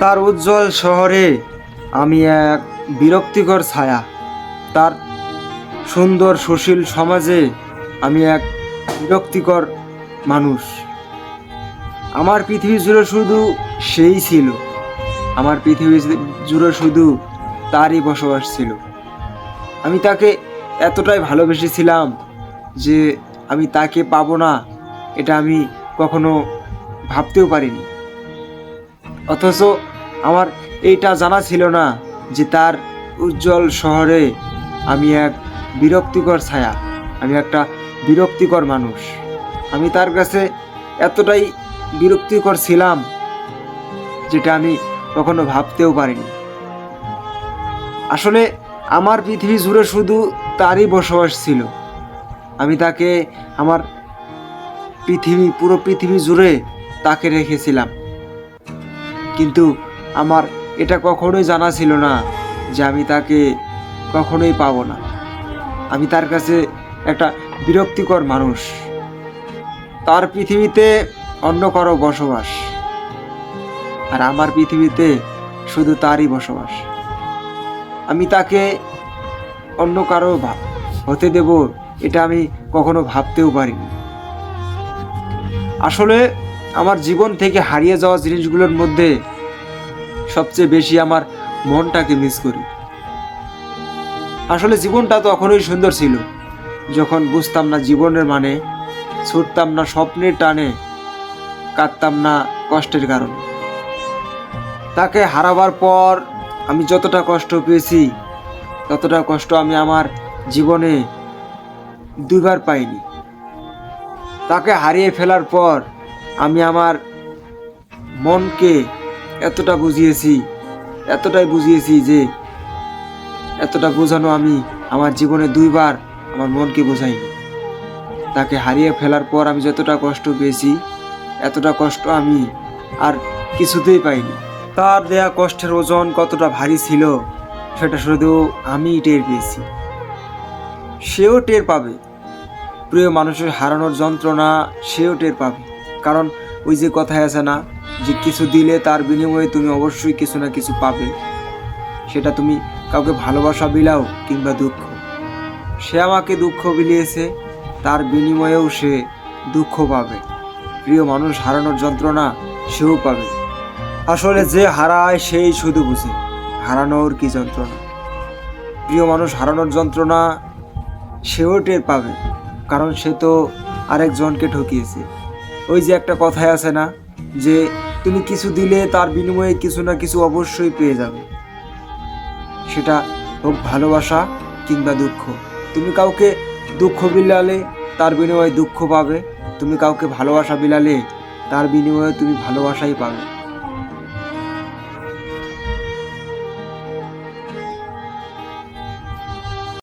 তার উজ্জ্বল শহরে আমি এক বিরক্তিকর ছায়া। তার সুন্দর সুশীল সমাজে আমি এক বিরক্তিকর মানুষ। আমার পৃথিবী জুড়ে শুধু সেই ছিল। আমার পৃথিবী জুড়ে শুধু তারই বসবাস ছিল। আমি তাকে এতটাই ভালোবেসেছিলাম যে আমি তাকে পাবো না, এটা আমি কখনো ভাবতেও পারিনি। অথচ আমার এইটা জানা ছিল না যে তার উজ্জ্বল শহরে আমি এক বিরক্তিকর ছায়া, আমি একটা বিরক্তিকর মানুষ। আমি তার কাছে এতটাই বিরক্তিকর ছিলাম যেটা আমি কখনো ভাবতেও পারিনি। আসলে আমার পৃথিবী জুড়ে শুধু তারই বসবাস ছিল। আমি তাকে আমার পৃথিবী, পুরো পৃথিবী জুড়ে তাকে রেখেছিলাম। কিন্তু আমার এটা কখনোই জানা ছিল না যে আমি তাকে কখনোই পাবো না। আমি তার কাছে একটা বিরক্তিকর মানুষ। তার পৃথিবীতে অন্য কারও বসবাস। আর আমার পৃথিবীতে শুধু তারই বসবাস। আমি তাকে অন্য কারও হতে দেব এটা আমি কখনো ভাবতেও পারিনি। আসলে আমার জীবন থেকে হারিয়ে যাওয়া জিনিসগুলোর মধ্যে সবচেয়ে বেশি আমার মনটাকে মিস করি। আসলে জীবনটা তখনই সুন্দর ছিল। যখন বুঝতাম না জীবনের মানে ছুটতাম না স্বপ্নের টানে, কাঁদতাম না কষ্টের কারণে। তাকে হারাবার পর আমি যতটা কষ্ট পেয়েছি, ততটা কষ্ট আমি আমার জীবনে দুইবার পাইনি। তাকে হারিয়ে ফেলার পর আমি আমার মনকে এতটা বুঝিয়েছি, এতটাই বুঝিয়েছি যে এতটা বোঝানো আমি আমার জীবনে দুইবার আমার মনকে বোঝাইনি। তাকে হারিয়ে ফেলার পর আমি যতটা কষ্ট পেয়েছি, এতটা কষ্ট আমি আর কিছুতেই পাইনি। তার দেয়া কষ্টের ওজন কতটা ভারী ছিল, সেটা শুধু আমিই টের পেয়েছি। সেও টের পাবে। প্রিয় মানুষের হারানোর যন্ত্রণা সেও টের পাবে। কারণ ওই যে কথায় আছে না যে কিছু দিলে তার বিনিময়ে তুমি অবশ্যই কিছু না কিছু পাবে। সেটা তুমি কাউকে ভালোবাসা বিলাও কিংবা দুঃখ। সে আমাকে দুঃখ বিলিয়েছে, তার বিনিময়েও সে দুঃখ পাবে। প্রিয় মানুষ, হারানোর যন্ত্রণা সেও পাবে। আসলে যে হারায় সেই শুধু বুঝে, হারানোর কি যন্ত্রণা? প্রিয় মানুষ, হারানোর যন্ত্রণা সেও টের পাবে, কারণ সে তো আরেকজনকে ঠকিয়েছে। ওই যে একটা কথাই আছে না, যে তুমি কিছু দিলে তার বিনিময়ে কিছু না কিছু অবশ্যই পেয়ে যাবে। সেটা হোক ভালোবাসা কিংবা দুঃখ। তুমি কাউকে দুঃখ বিলালে তার বিনিময়ে দুঃখ পাবে। তুমি কাউকে ভালোবাসা বিলালে তার বিনিময়ে তুমি ভালোবাসাই পাবে।